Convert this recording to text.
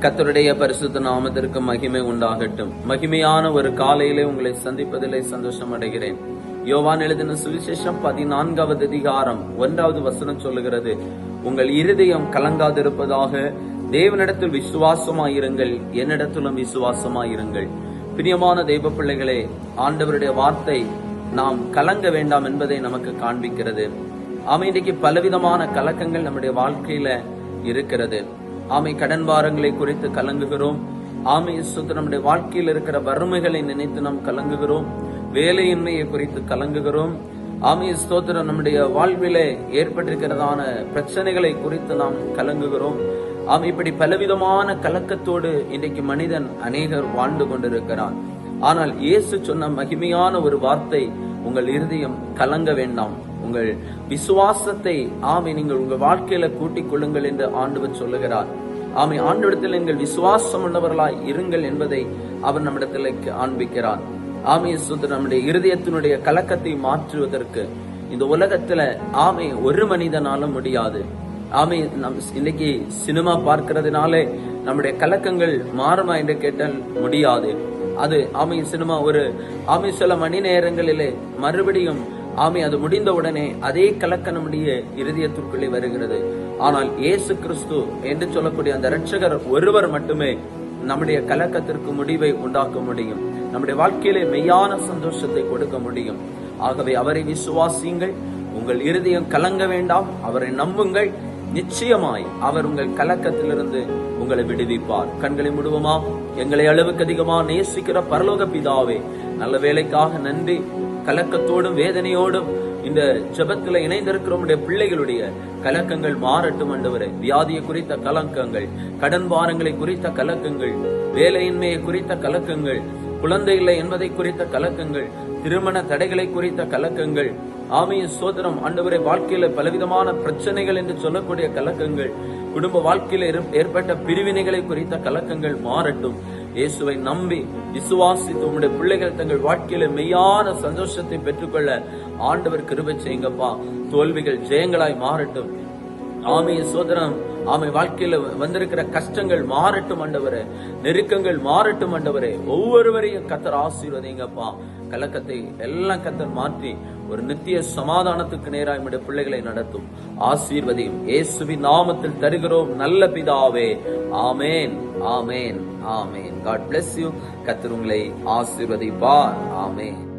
கத்தருடைய பரிசுத்த நாமத்திற்கு மகிமை உண்டாகட்டும். மகிமையான ஒரு காலையிலே உங்களை சந்திப்பதிலே சந்தோஷம் அடைகிறேன். யோவான் எழுதின சுவிசேஷம் பதினான்காவது அதிகாரம் ஒன்றாவது வசனம் சொல்லுகிறது. உங்கள் இருதயம் கலங்காதிருப்பதாக தேவனிடத்தில் விசுவாசமாயிருங்கள் என்னிடத்திலும் விசுவாசமாயிருங்கள். பிரியமான தெய்வ பிள்ளைகளே ஆண்டவருடைய வார்த்தை நாம் கலங்க வேண்டாம் என்பதை நமக்கு காண்பிக்கிறது. அமைதிக்கு இன்றைக்கு பலவிதமான கலக்கங்கள் நம்முடைய வாழ்க்கையில இருக்கிறது. ஆமை கடன் வாரங்களை குறித்து கலங்குகிறோம். ஆமை சுத்த நம்முடைய வாழ்க்கையில் இருக்கிற வறுமைகளை நினைத்து நாம் கலங்குகிறோம். வேலையின்மையை குறித்து கலங்குகிறோம். ஆமைய ஸ்தோத்திரம் நம்முடைய வாழ்விலே ஏற்பட்டிருக்கிறதான பிரச்சனைகளை குறித்து நாம் கலங்குகிறோம். ஆமை இப்படி பலவிதமான கலக்கத்தோடு இன்றைக்கு மனிதன் அநேகர் வாழ்ந்து கொண்டிருக்கிறான். ஆனால் இயேசு சொன்ன மகிமையான ஒரு வார்த்தை உங்கள் இருதயம் கலங்க வேண்டாம். உங்கள் விசுவாசத்தை ஆமை நீங்கள் உங்கள் வாழ்க்கையில கூட்டிக் கொள்ளுங்கள் என்று ஆண்டவர் சொல்லுகிறார். ஆமை ஆண்டவரத்தில் நீங்கள் விசுவாசம் உள்ளவர்களாய் இருங்கள் என்பதை அவர் நம்மிடத்தில் காண்பிக்கிறார். ஆமை சுத்த நம்முடைய இருதயத்தினுடைய கலக்கத்தை மாற்றுவதற்கு இந்த உலகத்துல ஆமை ஒரு மனிதனாலும் முடியாது. ஆமை நம் இன்னைக்கு சினிமா பார்க்கறதுனாலே நம்முடைய கலக்கங்கள் மாறுமா என்று கேட்டால் முடியாது. அது ஆமை சினிமா ஒரு ஆமை சில மணி நேரங்களிலே மறுபடியும் ஆமை அது முடிந்தவுடனே அதே கலக்க நம்முடைய இருதயத்திற்குள்ளே வருகிறது. ஆனால் இயேசு கிறிஸ்து என்று சொல்லக்கூடிய அந்த இரட்சகர் ஒருவர் மட்டுமே நம்முடைய கலக்கத்திற்கு முடிவை உண்டாக்க முடியும். நம்முடைய வாழ்க்கையிலே மெய்யான சந்தோஷத்தை கொடுக்க முடியும். ஆகவே அவரை விசுவாசியுங்கள். உங்கள் இருதயம் கலங்க வேண்டாம். அவரை நம்புங்கள். நிச்சயமாய் அவர் உங்கள் கலக்கத்திலிருந்து உங்களை விடுவிப்பார். கண்களை முடுவோமா? எங்களை அளவுக்கு அதிகமா நேசிக்கிற பரலோக பிதாவே நல்ல வேலைக்காக நன்றி. கலக்கத்தோடும் வேதனையோடும் இந்த ஜெபத்துல இணைந்திருக்கிற உடைய பிள்ளைகளுடைய கலக்கங்கள் மாறட்டும் ஆண்டவரே. வியாதியை குறித்த கலக்கங்கள் கடன் பாரங்களை குறித்த கலக்கங்கள் வேலையின்மையை குறித்த கலக்கங்கள் குழந்தை இல்லை என்பதை குறித்த கலக்கங்கள் திருமண தடைகளை குறித்த கலக்கங்கள் ஆமைய சோதனம் ஆண்டவரை வாழ்க்கையில பலவிதமான பிரச்சனைகள் என்று சொல்லக்கூடிய கலக்கங்கள் குடும்ப வாழ்க்கையில ஏற்பட்ட பிரிவினைகளை குறித்த கலக்கங்கள் மாறட்டும். இயேசுவை நம்பி விசுவாசித்து உங்களுடைய பிள்ளைகள் தங்கள் வாழ்க்கையில மெய்யான சந்தோஷத்தை பெற்றுக்கொள்ள ஆண்டவர் கிருபை செய்யுங்கப்பா. தோல்விகள் ஜெயங்களாய் மாறட்டும். ஆமை சோதனம் ஆமை வாழ்க்கையில வந்திருக்கிற கஷ்டங்கள் மாறட்டும் ஆண்டவரே. நெருக்கங்கள் மாறட்டும் ஆண்டவரே. ஒவ்வொருவரையும் கத்தர் ஆசீர்வதிங்கப்பா. கலக்கத்தை எல்லாம் கத்தர் மாற்றி ஒரு நித்திய சமாதானத்துக்கு நேராக நம்முடைய பிள்ளைகளை நடத்தும். ஆசீர்வதியும் இயேசுவின் நாமத்தில் தருகிறோம். நல்ல பிதாவே. ஆமேன். ஆமேன். ஆமேன். காட் பிளஸ் யூ கத்தர் உங்களை ஆசீர்வதிப்பார். ஆமேன்.